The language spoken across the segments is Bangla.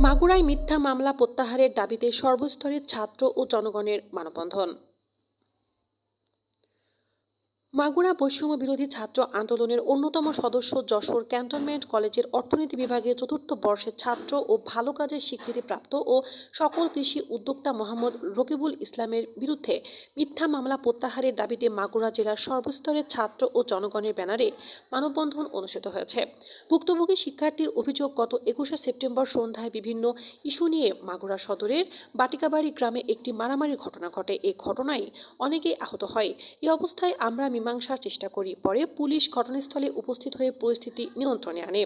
মাগুরায় মিথ্যা মামলা প্রত্যাহারের দাবিতে সর্বস্তরের ছাত্র ও জনগণের মানববন্ধন। মাগুরা বৈষম্য বিরোধী ছাত্র আন্দোলনের অন্যতম সদস্য যশোর ক্যান্টনমেন্ট কলেজের অর্থনীতি বিভাগের চতুর্থ বর্ষের ছাত্র ও ভালো কাজের স্বীকৃতিপ্রাপ্ত ও সকল কৃষি উদ্যোক্তা মোহাম্মদ রকিবুল ইসলামের বিরুদ্ধে মিথ্যা মামলা প্রত্যাহারের দাবিতে মাগুরা জেলার সর্বস্তরের ছাত্র ও জনগণের ব্যানারে মানববন্ধন অনুষ্ঠিত হয়েছে। ভুক্তভোগী শিক্ষার্থীর অভিযোগ, গত একুশে সেপ্টেম্বর সন্ধ্যায় বিভিন্ন ইস্যু নিয়ে মাগুরা সদরের বাটিকাবাড়ি গ্রামে একটি মারামারি ঘটনা ঘটে। এই ঘটনায় অনেকেই আহত হয়। এই অবস্থায় আমরা মীমাংসার চেষ্টা করি। পরে পুলিশ ঘটনাস্থলে উপস্থিত হয়ে পরিস্থিতি নিয়ন্ত্রণে আনে।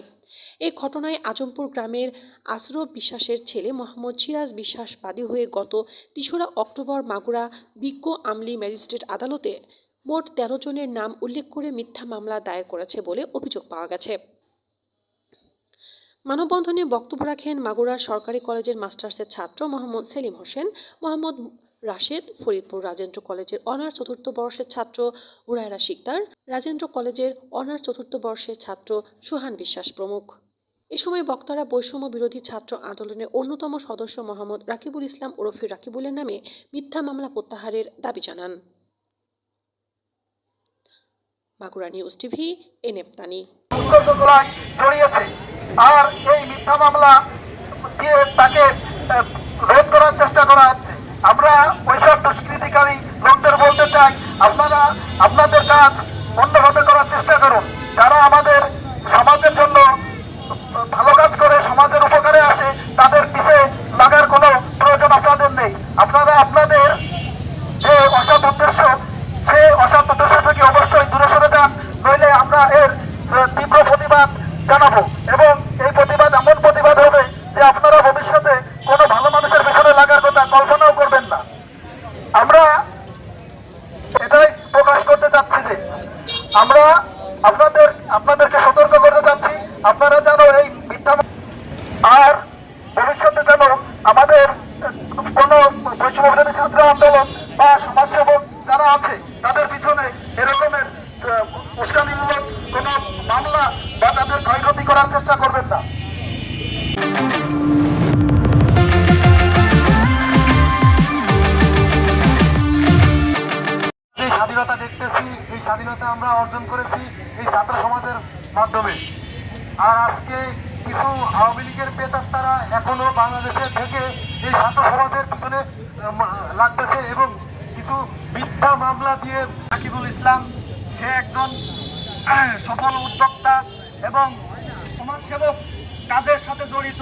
এই ঘটনায় আজমপুর গ্রামের আশরফ বিশ্বাসের ছেলে মোহাম্মদ সিরাজ বিশ্বাস বাদী হয়ে গত তেসরা অক্টোবর মাগুরা বিজ্ঞ আমলি ম্যাজিস্ট্রেট আদালতে মোট তেরো জনের নাম উল্লেখ করে মিথ্যা মামলা দায়ের করেছে বলে অভিযোগ পাওয়া গেছে। মানববন্ধনে বক্তব্য রাখেন মাগুরা সরকারি কলেজের মাস্টার্সের ছাত্র মোহাম্মদ সেলিম হোসেন। মোহাম্মদ রাশেদ ফরিদপুর রাজেন্দ্র কলেজের অনার্স চতুর্থ বর্ষের ছাত্র হুরায়রা শিকদার, রাজেন্দ্র কলেজের অনার্স চতুর্থ বর্ষের ছাত্র সুহান বিশ্বাস প্রমুখ। এ সময় বক্তারা বৈষম্য বিরোধী ছাত্র আন্দোলনের অন্যতম সদস্য মোহাম্মদ রাকিবুল ইসলাম ওরফে রাকিবুলের নামে মিথ্যা মামলা প্রত্যাহারের দাবি জানান। মাগুরা নিউজ টিভি জড়িয়েছে। আর এই মিথ্যা মামলা দিয়ে তাকে রোধ করার চেষ্টা করা হচ্ছে। আমরা ওইসব দুষ্কৃতিকারী লোকদের বলতে চাই, আপনারা আপনাদের কাজ অন্যভাবে করার চেষ্টা করুন। যারা আমাদের সমাজের জন্য ভালো কাজ করে, সমাজের উপকারে আসে, তাদের পিছে লাগার কোনো প্রয়োজন আপনাদের নেই। আপনারা আপনাদের যে অসৎ উদ্দেশ্য, সে অসৎ উদ্দেশ্য থেকে অবশ্যই দূরে সরে যান, নইলে আমরা এর তীব্র প্রতিবাদ জানাব। এবং এই প্রতিবাদ এমন প্রতিবাদ হবে যে আপনারা ভবিষ্যতে কোনো ভালো মানুষের পিছনে লাগার কথা কল্পনাও করবেন না আমরা এটাই প্রকাশ করতে চাচ্ছি যে আমরা আপনাদের, আপনাদেরকে সতর্ক করতে চাচ্ছি। আপনারা যেন এই মিথ্যা আর ভবিষ্যতে যেন আমাদের কোনো বৈষম্য ছাত্র আন্দোলন বা সমাজসেবক যারা আছে, তাদের পিছনে এরকমের উস্কানিমূলক কোনো মামলা বা তাদের ক্ষয়ক্ষতি করার চেষ্টা করবেন না। স্বাধীনতা দেখতেছি, এই স্বাধীনতা আমরা অর্জন করেছি এই ছাত্র সমাজের মাধ্যমে। আর আজকে কিছু আওয়ামী লীগের পেতাত্তারা এখনও বাংলাদেশে থেকে এই ছাত্র সমাজের পিছনে লাগতেছে এবং কিছু মিথ্যা মামলা দিয়ে আকিবুল ইসলাম, সে একজন সফল উদ্যোক্তা এবং সমাজসেবক কাজের সাথে জড়িত।